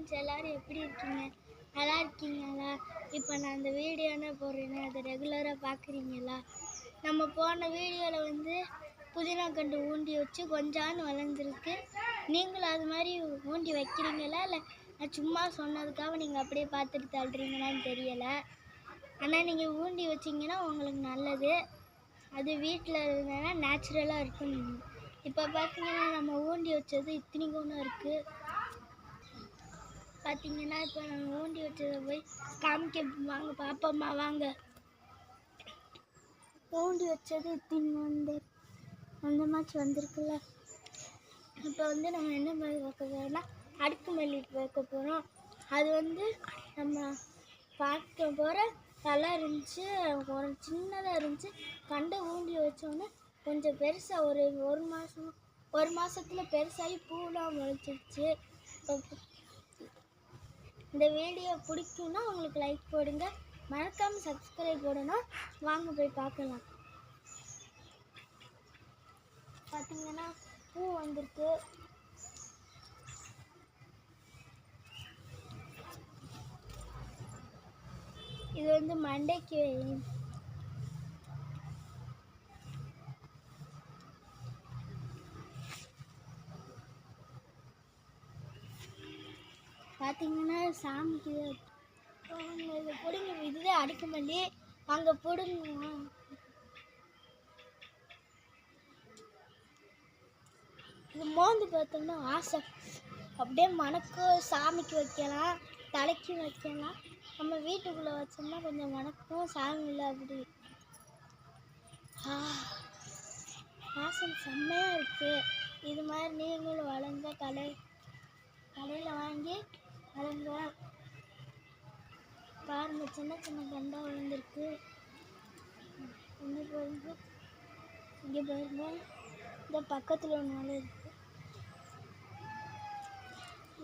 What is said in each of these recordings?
Friends எல்லோரும் எப்படி இருக்கீங்க? நல்லா இருக்கீங்களா இப்போ நான் அந்த வீடியோன்னு போடுறேன்னு அதை ரெகுலராக பார்க்குறீங்களா நம்ம போன வீடியோவில் வந்து புதினா கண்டு ஊண்டி வச்சு கொஞ்சான்னு வளர்ந்துருக்கு. நீங்களும் அது மாதிரி ஊண்டி வைக்கிறீங்களா? இல்லை நான் சும்மா சொன்னதுக்காக நீங்கள் அப்படியே பார்த்துட்டு தள்ளுறீங்களான்னு தெரியலை. ஆனால் நீங்கள் ஊண்டி வச்சிங்கன்னா உங்களுக்கு நல்லது. அது வீட்டில் இருந்ததுன்னா நேச்சுரலாக இருக்கும். இப்போ பார்த்தீங்கன்னா நம்ம ஊண்டி வச்சது இத்தனைக்கும் இருக்குது பார்த்தீங்கன்னா இப்போ நாங்கள் ஊண்டி வச்சதை போய் காமிக்க வாங்க பாப்பம்மா வாங்க. ஊண்டி வச்சது இத்தனை வந்து அந்த மாதிரி வந்திருக்குல்ல. இப்போ வந்து நம்ம என்ன மாதிரி வைக்க போகிறோம்னா அடுக்கு மல்லி வைக்க போகிறோம் அது வந்து நம்ம பார்க்க போகிற நல்லா இருந்துச்சு ஒரு சின்னதாக இருந்துச்சு. கண்டு ஊண்டி வச்சோன்னே கொஞ்சம் பெருசாக ஒரு ஒரு மாதம் ஒரு மாதத்துல பெருசாகி பூலாம் முளைச்சிருச்சு. இந்த வீடியோ பிடிக்கும்னா உங்களுக்கு லைக் போடுங்க. மறக்காமல் சப்ஸ்கிரைப் போடணும் வாங்க போய் பார்க்கலாம். பார்த்தீங்கன்னா பூ வந்திருக்கு. இது வந்து மண்டைக்கு பார்த்தீங்கன்னா சாமிக்கு இது இதை பிடுங்க இதுவே அடிக்க மல்லி அங்கே பிடுங்க. இது மோந்து பார்த்தோம்னா ஆசை. அப்படியே மணக்கும் சாமிக்கு வைக்கலாம் தலைக்கு வைக்கலாம். நம்ம வீட்டுக்குள்ளே வச்சோம்னா கொஞ்சம் மணக்கும் சாமியில் அப்படி. ஆ, செம்மையாக இருக்குது இது மாதிரி நீங்களும் வளர்ந்த கலை. வளர்ங்க பாருங்க சின்ன சின்ன கண்டா விழுந்திருக்கு ஒன்று பாருங்க இங்கே பாருங்க. இந்த பக்கத்தில் ஒன்று இருக்குது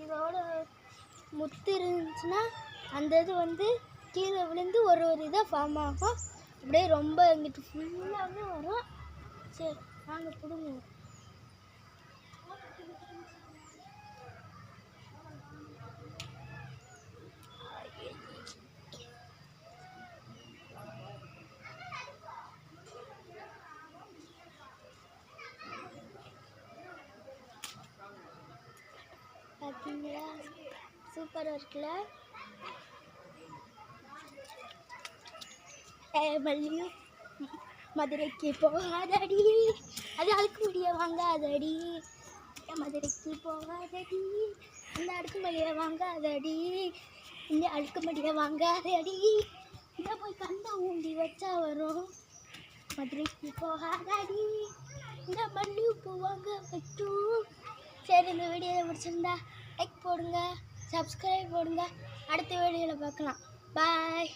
இதோட முத்து இருந்துச்சுன்னா அந்த இது வந்து கீழே விழுந்து ஒரு ஒரு இதாக ஃபார்ம் ஆகும். அப்படியே ரொம்ப இங்கிட்டு ஃபுல்லாகவே வரும். சரி நாங்கள் பிடுங்குவோம். பார்த்தீங்களா சூப்பராக இருக்குல்ல? ஏ மல்லியும் மதுரைக்கு போகாதடி. அது அழுக்கு முடிய வாங்காதடி. மதுரைக்கு போகாதடி. இந்த அடுக்கு மடிய வாங்காதடி. இந்த அழுக்கு மடிய வாங்காதடி. இந்த போய் கண்ணை ஊண்டி வச்சா வரும். மதுரைக்கு போகாதடி. இந்த மல்லிகைப்பூ வாங்க வைக்கும் சரி இந்த வீடியோ பிடிச்சிருந்தா லைக் போடுங்க சப்ஸ்கிரைப் போடுங்க. அடுத்த வீடியோவில் பார்க்கலாம். பாய்